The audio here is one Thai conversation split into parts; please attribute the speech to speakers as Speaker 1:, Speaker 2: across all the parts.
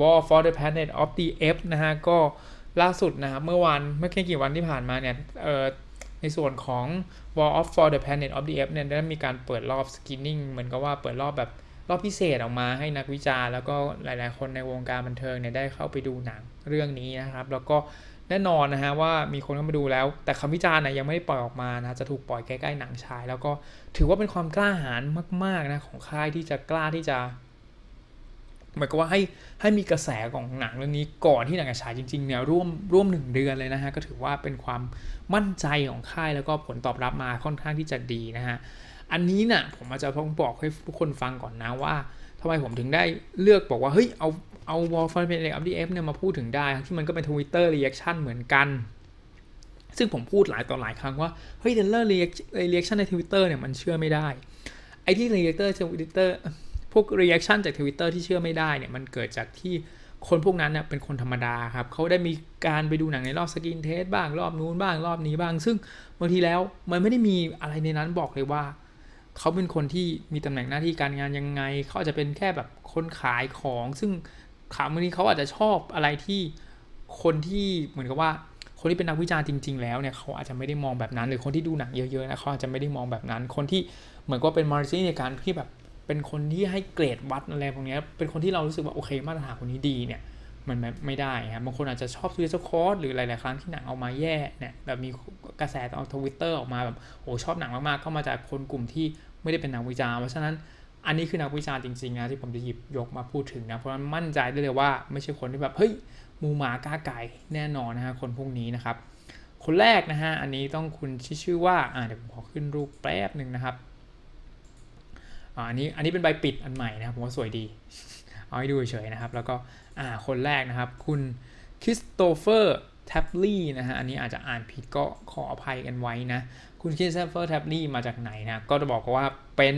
Speaker 1: War for the Planet of the Apes นะฮะ ก็ล่าสุดนะครับเมื่อวันเมื่อแค่กี่วันที่ผ่านมาเนี่ยในส่วนของ War of for the Planet of the Apes เนี่ยได้มีการเปิดรอบ screening เหมือนกับว่าเปิดรอบแบบรอบพิเศษออกมาให้นักวิจารณ์แล้วก็หลาย ๆ คนในวงการบันเทิงเนี่ยได้เข้าไปดูหนังเรื่องนี้นะครับ แล้วก็แน่นอนนะฮะว่ามีคนเข้ามาดูแล้ว แต่คำวิจารณ์นะยังไม่ได้ปล่อยออกมานะจะถูกปล่อยใกล้ ๆ หนังฉาย แล้วก็ถือว่าเป็นความกล้าหาญมาก ๆ นะของค่ายที่จะกล้าที่จะ หมือนกับว่าให้ให้มีกระแสของหนังเรื่องนี้ก่อนที่หนังจะฉายจริงๆเนี่ยร่วมร่วมหนึ่งเดือนเลยนะฮะก็ถือว่าเป็นความมั่นใจของค่ายแล้วก็ผลตอบรับมาค่อนข้างที่จะดีนะฮะอันนี้นะ่ะผมอาจจะต้องบอกให้ทุกคนฟังก่อนนะว่าทำไมผมถึงได้เลือกบอกว่าเฮ้ยเอาเอา War for the Planet of the Apes เนี่ยมาพูดถึงได้ที่มันก็เป็น Twitter reaction เหมือนกันซึ่งผมพูดหลายต่อหลายครั้งว่า เฮ้ยเทเลอร์ reaction ใน Twitter เนี่ยมันเชื่อไม่ได้ ไอ้ที่ reactor Twitter พวก reaction จาก Twitter ที่เชื่อไม่ได้เนี่ยมันเกิดจากที่คนพวกนั้นเนี่ยเป็นคนธรรมดาครับเขาได้มีการไปดูหนังในรอบสกินเทสบ้างรอบนู้นบ้างรอบนี้บ้าง ซึ่งบางทีแล้วมันไม่ได้มีอะไรในนั้นบอกเลยว่าเขาเป็นคนที่มีตำแหน่งหน้าที่การงานยังไง เขาอาจจะเป็นแค่แบบคนขายของ ซึ่งขาบางทีเขาอาจจะชอบอะไรที่คนที่เหมือนกับว่า คนที่เป็นนักวิจารณ์จริง ๆ แล้วเนี่ยเขาอาจจะไม่ได้มองแบบนั้น หรือคนที่ดูหนังเยอะๆนะเขาอาจจะไม่ได้มองแบบนั้น คนที่เหมือนก็เป็นมาร์ซี่ในการที่แบบ เป็นคนที่ให้เกรดวัดอะไรพวกนี้เป็นคนที่เรารู้สึกว่าโอเคมาตรฐานคนนี้ดีเนี่ยมันไม่ได้ครับบางคนอาจจะชอบซูเปอร์คอร์สหรือหลาย ๆ ครั้งที่หนังออกมาแย่เนี่ยแบบมีกระแสตอนทวิตเตอร์ออกมาแบบโอ้ชอบหนังมาก ๆ ก็มาจากคนกลุ่มที่ไม่ได้เป็นนักวิจารณ์เพราะฉะนั้นอันนี้คือนักวิจารณ์จริง ๆ นะที่ผมจะหยิบยกมาพูดถึงนะเพราะฉะนั้นมั่นใจได้เลยว่าไม่ใช่คนที่แบบเฮ้ยมูหมากาไก่แน่นอนนะฮะคนพวกนี้นะครับคนแรกนะฮะอันนี้ต้องคุณที่ชื่อว่าอ่าเดี๋ยวผมขอขึ้นรูปแป๊บหนึ่งนะครับ อันนี้อันนี้เป็นใบปิดอันใหม่นะครับผมว่าสวยดี เอาให้ดูเฉยๆนะครับ แล้วก็อ่าคนแรกนะครับ คุณคริสโตเฟอร์แท็บลี่นะฮะอันนี้อาจจะอ่านผิดก็ขออภัยกันไว้นะ คุณคริสโตเฟอร์แท็บลี่มาจากไหนนะก็จะบอกว่าเป็น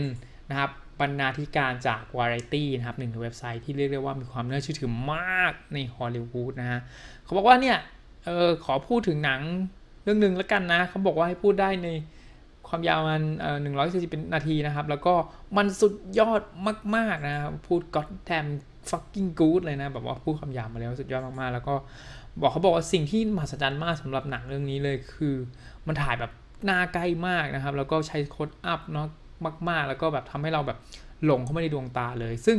Speaker 1: นะครับบรรณาธิการจาก Variety นะครับหนึ่งในเว็บไซต์ที่เรียกได้ว่ามีความน่าเชื่อถือมากในฮอลลีวูดนะฮะเขาบอกว่าเนี่ยเออขอพูดถึงหนังเรื่องหนึ่งแล้วกันนะ เขาบอกว่าให้พูดได้ใน ความยาวมันหนึ่งร้อยสี่สิบนาทีนะครับ แล้วก็มันสุดยอดมาก ๆ นะครับ พูด god damn fucking good เลยนะ แบบว่าพูดคำยาวมาแล้วสุดยอดมาก ๆ แล้วก็บอกเขาบอกว่าสิ่งที่มหัศจรรย์มากสำหรับหนังเรื่องนี้เลยคือ มันถ่ายแบบหน้าใกล้มากนะครับ แล้วก็ใช้โคดอัพเนาะมาก ๆ แล้วก็แบบทำให้เราแบบหลงเข้ามาในดวงตาเลย ซึ่ง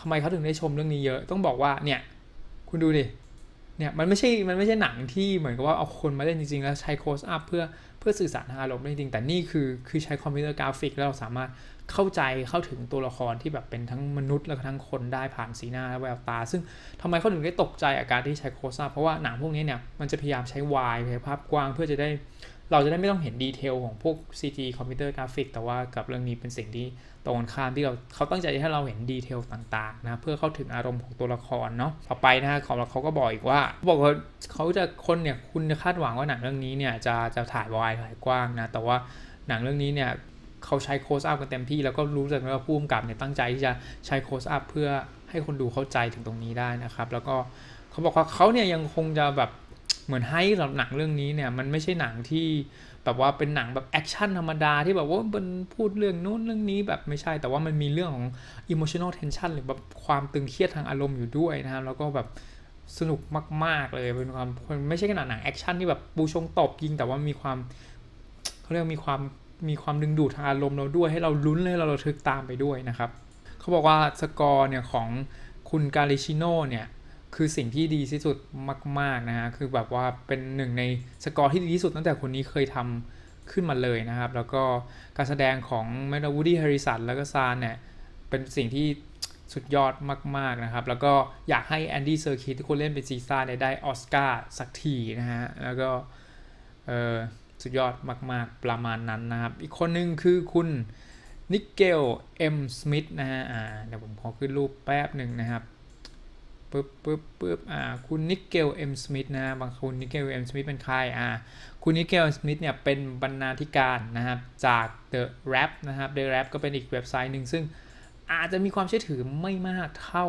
Speaker 1: ทำไมเขาถึงได้ชมเรื่องนี้เยอะ ต้องบอกว่าเนี่ย คุณดูดิเนี่ยมันไม่ใช่มันไม่ใช่หนังที่เหมือนกับว่าเอาคนมาเล่นจริงๆ แล้วใช้โค้ดอัพเพื่อ พื่อสื่อสารทางอารมณ์ได้จริง แต่นี่คือคือใช้คอมพิวเตอร์กราฟิกแล้วเราสามารถเข้าใจเข้าถึงตัวละครที่แบบเป็นทั้งมนุษย์และทั้งคนได้ผ่านสีหน้าและแววตา ซึ่งทำไมเขาถึงได้ตกใจอาการที่ใช้โคซ่าเพราะว่าหนังพวกนี้เนี่ยมันจะพยายามใช้วายภาพกว้างเพื่อจะได้ เราจะได้ไม่ต้องเห็นดีเทลของพวก CG คอมพิวเตอร์กราฟิกแต่ว่ากับเรื่องนี้เป็นสิ่งที่ตรงกันข้ามที่เราเขาตั้งใจให้เราเห็นดีเทลต่างๆนะเพื่อเข้าถึงอารมณ์ของตัวละครเนาะต่อไปนะของเราเขาก็บอกอีกว่าบอกว่าเขาจะคนเนี่ยคุณคาดหวังว่าหนังเรื่องนี้เนี่ยจะจะถ่ายวายถ่ายกว้างนะแต่ว่าหนังเรื่องนี้เนี่ยเขาใช้โคสอัพกันเต็มที่แล้วก็รู้จักว่าผู้กำกับเนี่ยตั้งใจที่จะใช้โคสอัพเพื่อให้คนดูเข้าใจถึงตรงนี้ได้นะครับ แล้วก็เขาบอกว่าเขาเนี่ยยังคงจะแบบ เหมือนให้สำหรับหนังเรื่องนี้เนี่ยมันไม่ใช่หนังที่แบบว่าเป็นหนังแบบแอคชั่นธรรมดาที่แบบว่ามันพูดเรื่องนู้นเรื่องนี้แบบไม่ใช่แต่ว่ามันมีเรื่องของ emotional tension หรือแบบความตึงเครียดทางอารมณ์อยู่ด้วยนะครับแล้วก็แบบสนุกมาก ๆ เลยเป็นความไม่ใช่ขนาดหนังแอคชั่นที่แบบปูชงตบยิงแต่ว่ามีความเขาเรียกมีความมีความดึงดูดทางอารมณ์เราด้วยให้เราลุ้นเลยเราระทึกตามไปด้วยนะครับเขาบอกว่าสกอร์เนี่ยของคุณกาลิชิโนเนี่ย คือสิ่งที่ดีที่สุดมาก ๆ นะฮะ คือแบบว่าเป็นหนึ่งในสกอร์ที่ดีที่สุดตั้งแต่คนนี้เคยทำขึ้นมาเลยนะครับ แล้วก็การแสดงของแมดวูดี้แฮร์ริสันแล้วก็ซานเนี่ย เป็นสิ่งที่สุดยอดมาก ๆ นะครับ แล้วก็อยากให้แอนดี้เซอร์คิที่คนเล่นเป็นซีซ่าได้ออสการ์สักทีนะฮะ แล้วก็เออสุดยอดมาก ๆ ประมาณนั้นนะครับ อีกคนนึงคือคุณนิกเกลเอ็มสมิธนะฮะอ่าเดี๋ยวผมขอขึ้นรูปแป๊บหนึ่งนะครับ ปึ๊บปึ๊บปึ๊บอ่าคุณนิกเกลเอ็มสมิธนะบางคุณนิกเกลเอ็มสมิธเป็นใครอ่าคุณนิกเกลเอ็มสมิธเนี่ยเป็นบรรณาธิการนะครับจาก The Rap นะครับ The Rap ก็เป็นอีกเว็บไซต์หนึ่งซึ่งอาจจะมีความเชื่อถือไม่มากเท่า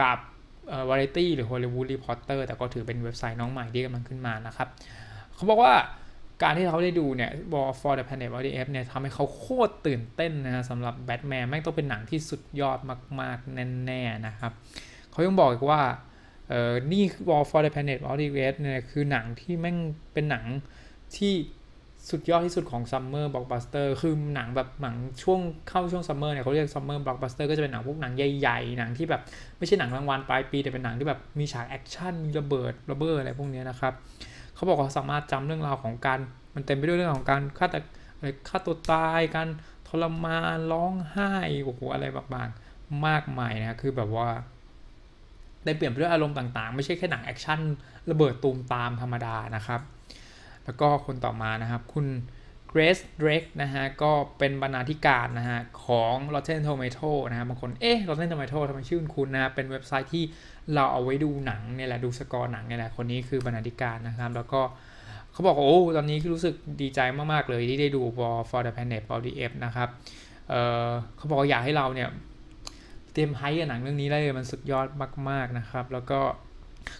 Speaker 1: กับเอ่อ Variety หรือ Hollywood Reporter แต่ก็ถือเป็นเว็บไซต์น้องใหม่ที่กำลังขึ้นมานะครับ เขาบอกว่าการที่เขาได้ดูเนี่ย War for the Planet of the Apes เนี่ยทำให้เขาโคตรตื่นเต้นนะสำหรับแบทแมนแม่งต้องเป็นหนังที่สุดยอดมาก ๆ แน่ ๆ นะครับ เขายังบอกอีกว่าเออนี่ War for the Planet of the Apes เนี่ยคือหนังที่แม่งเป็นหนังที่สุดยอดที่สุดของซัมเมอร์บล็อกบัสเตอร์คือหนังแบบหนังช่วงเข้าช่วงซัมเมอร์เนี่ยเขาเรียกซัมเมอร์บล็อกบัสเตอร์ก็จะเป็นหนังพวกหนังใหญ่ๆ หนังที่แบบไม่ใช่หนังรางวัลปลายปีแต่เป็นหนังที่แบบมีฉากแอคชั่นมีระเบิดระเบิดอะไรพวกนี้นะครับเขาบอกว่าสามารถจำเรื่องราวของการมันเต็มไปด้วยเรื่องของการฆ่าแต่ฆ่าตัวตายการทรมานร้องไห้โอ้โหอะไรบางๆมากมายนะคือแบบว่า ได้เปลี่ยนไปด้วยอารมณ์ต่างๆ ไม่ใช่แค่หนังแอคชั่นระเบิดตูมตามธรรมดานะครับ แล้วก็คนต่อมานะครับ คุณเกรซเดรกนะฮะก็เป็นบรรณาธิการนะฮะของ Rotten Tomato นะฮะบางคนเอ๊ะ Rotten Tomato ทำไมชื่อคุณนะเป็นเว็บไซต์ที่เราเอาไว้ดูหนังเนี่ยแหละดูสกอร์หนังเนี่ยแหละคนนี้คือบรรณาธิการนะครับ แล้วก็เขาบอกโอ้ตอนนี้รู้สึกดีใจมาก ๆ เลยที่ได้ดู War for the Planet of the Apes นะครับเเขาบอกอยากให้เราเนี่ย เตรียมไฮกับหนังเรื่องนี้ได้เลยมันสุดยอดมาก ๆนะครับ แล้วก็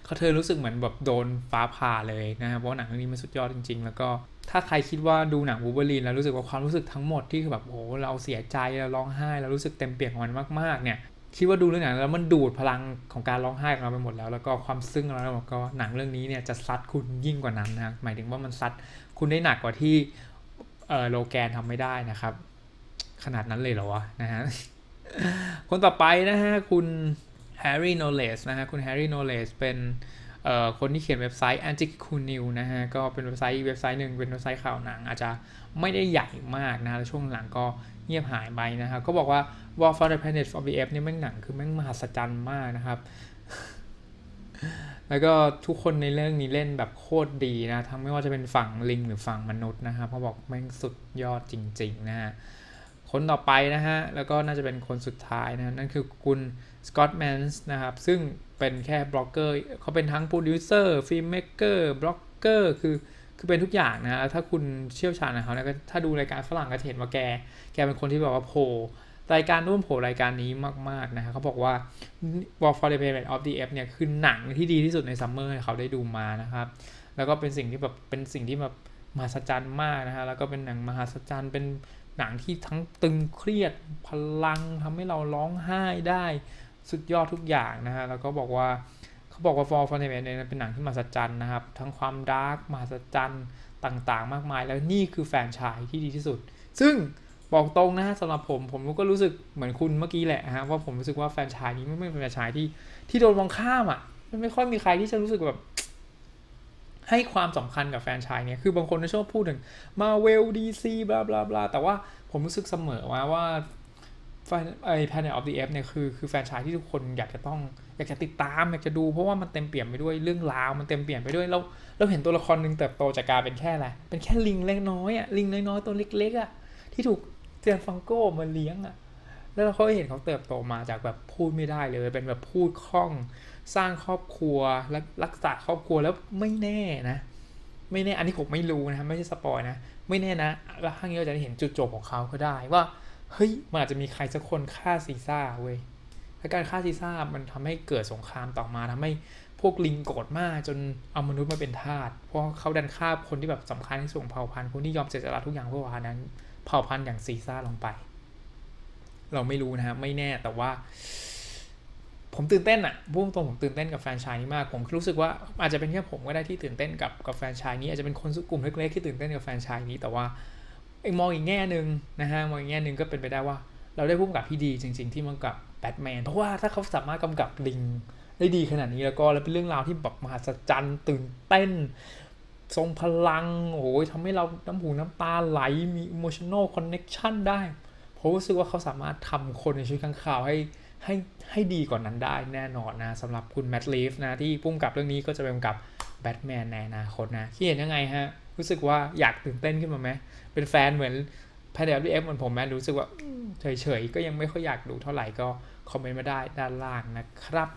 Speaker 1: เขาเธอรู้สึกเหมือนแบบโดนฟ้าผ่าเลยนะครับเพราะหนังเรื่องนี้มันสุดยอดจริง ๆ แล้วก็ถ้าใครคิดว่าดูหนังวูเบอรีนแล้วรู้สึกว่าความรู้สึกทั้งหมดที่คือแบบโอ้เราเสียใจเราร้องไห้เรารู้สึกเต็มเปี่ยมของมันมากๆเนี่ยคิดว่าดูเรื่องหนังแล้วมันดูดพลังของการร้องไห้ของเราไปหมดแล้ว แล้วก็ความซึ้งของเราแล้วก็หนังเรื่องนี้เนี่ยจะซัดคุณยิ่งกว่านั้นนะหมายถึงว่ามันซัดคุณได้หนักกว่าที่เออโลแกนทำไม่ได้นะครับ ขนาดนั้นเลยเหรอวะนะฮะ คนต่อไปนะฮะ คุณแฮร์รี่โนเลสนะฮะ คุณแฮร์รี่โนเลสเป็นคนที่เขียนเว็บไซต์ Antic c o o New นะฮะ ก็เป็นเว็บไซต์เว็บไซต์หนึ่งเป็นเว็บไซต์ข่าวหนัง อาจจะไม่ได้ใหญ่มากนะแล้วช่วงหลังก็เงียบหายไปนะครับ ก็บอกว่า War for the Planet of the Apes นี่แม่งหนังคือแม่งมหัศจรรย์มากนะครับ แล้วก็ทุกคนในเรื่องนี้เล่นแบบโคตรดีนะทั้งไม่ว่าจะเป็นฝั่งลิงหรือฝั่งมนุษย์นะครับเขาบอกแม่งสุดยอดจริง ๆ นะฮะ คนต่อไปนะฮะ แล้วก็น่าจะเป็นคนสุดท้ายนะ นั่นคือคุณสกอตแมนส์นะครับ ซึ่งเป็นแค่บล็อกเกอร์เขาเป็นทั้งโปรดิวเซอร์ฟิล์มเมกเกอร์บล็อกเกอร์คือคือเป็นทุกอย่างนะถ้าคุณเชี่ยวชาญนะเขาเนี่ยถ้าดูรายการฝรั่งก็เห็นว่าแก แกเป็นคนที่แบบว่าโผล่รายการร่วมโผล่รายการนี้มาก ๆ นะฮะเขาบอกว่า War for the Payment of the F เนี่ยคือหนังที่ดีที่สุดในซัมเมอร์เขาได้ดูมานะครับ แล้วก็เป็นสิ่งที่แบบเป็นสิ่งที่แบบมหัศจรรย์มากนะฮะแล้วก็เป็นหนังมหัศจรรย์เป็น หนังที่ทั้งตึงเครียดพลังทำให้เราร้องไห้ได้สุดยอดทุกอย่างนะฮะแล้วก็บอกว่าเขาบอกว่า For f u n d a m e n t เนี่ยเป็นหนังที่มหัศจรรย์นะครับ ทั้งความดาร์กมหัศจรรย์ต่างๆ มากมาย แล้วนี่คือแฟนชายที่ดีที่สุด ซึ่งบอกตรงนะสำหรับผมผมก็รู้สึกเหมือนคุณเมื่อกี้แหละฮะว่าผมรู้สึกว่าแฟนชายนี้ไม่เป็นแฟนชายที่ที่โดนมองข้ามอะมันไม่ค่อยมีใครที่จะรู้สึกแบบ ให้ความสำคัญกับแฟนชายเนี่ย คือบางคนชอบพูดถึงมาเวลดีซีบลาบลาบลาแต่ว่าผมรู้สึกเสมอว่าว่าไอ้ Planet of the Apes เนี่ยคือคือแฟนชายที่ทุกคนอยากจะต้อง อยากจะติดตาม อยากจะดูเพราะว่ามันเต็มเปี่ยมไปด้วยเรื่องราวมันเต็มเปี่ยมไปด้วยเราเราเห็นตัวละครหนึ่งเติบโตจากการเป็นแค่อะไรเป็นแค่ลิงเล็กน้อยอะลิงน้อยๆตัวเล็กๆอะที่ถูกเตียนฟังโก้มาเลี้ยงอะแล้วเราก็เห็นเขาเติบโตมาจากแบบพูดไม่ได้เลย เป็นแบบพูดคล่อง สร้างครอบครัวและรักษาครอบครัวแล้วไม่แน่นะ ไม่แน่อันนี้ผมไม่รู้นะ ไม่ใช่สปอยนะ ไม่แน่นะแล้วข้างนี้เราจะเห็นจุดจบของเขาก็ได้ว่าเฮ้ยมันอาจจะมีใครสักคนฆ่าซีซ่าเว้ยและการฆ่าซีซ่ามันทำให้เกิดสงครามต่อมาทำให้พวกลิงโกรธมากจนเอามนุษย์มาเป็นทาสเพราะเขาดันฆ่าคนที่แบบสำคัญที่สุดเผ่าพันธุ์คนที่ยอมเสียสละทุกอย่างเพื่อวานั้นเผ่าพันธุ์อย่างซีซ่าลงไป เราไม่รู้นะฮะไม่แน่แต่ว่า ผมตื่นเต้นอะพุ่งตรงผมตื่นเต้นกับแฟนชายนี้มาก ผมรู้สึกว่าอาจจะเป็นแค่ผมก็ได้ที่ตื่นเต้นกับกับแฟนชายนี้อาจจะเป็นคนกลุ่มเล็กๆที่ตื่นเต้นกับแฟนชายนี้ แต่ว่าอีกมองอีกแง่หนึ่งนะฮะมองอีกแง่หนึ่งก็เป็นไปได้ว่า เราได้พุ่มกับที่ดีจริง ๆ ที่มันกับแบทแมนเพราะว่าถ้าเขาสามารถกำกับลิงได้ดีขนาดนี้แล้วก็แล้วเป็นเรื่องราวที่แบบมหัศจรรย์ตื่นเต้น ทรงพลังโอ้ยทำให้เราน้ำหูน้ำตาไหลมี emotional connection ได้ผมรู้สึกว่าเขาสามารถทำคนในชีวิตข้างข่าวให้ ให้ให้ดีกว่านนั้นได้แน่นอนนะสำหรับคุณแมดลีฟนะที่พุ่มกับเรื่องนี้ก็จะเป็นกับแบทแมนในอนาคตนะคิดเห็นยังไงฮะ รู้สึกว่าอยากตื่นเต้นขึ้นมาไหมเป็นแฟนเหมือนแพดเดลดีเอฟเหมือนผมแมรู้สึกว่าเฉยๆ ก็ยังไม่ค่อยอยากดูเท่าไหร่ก็คอมเมนต์มาได้ด้านล่างนะครับ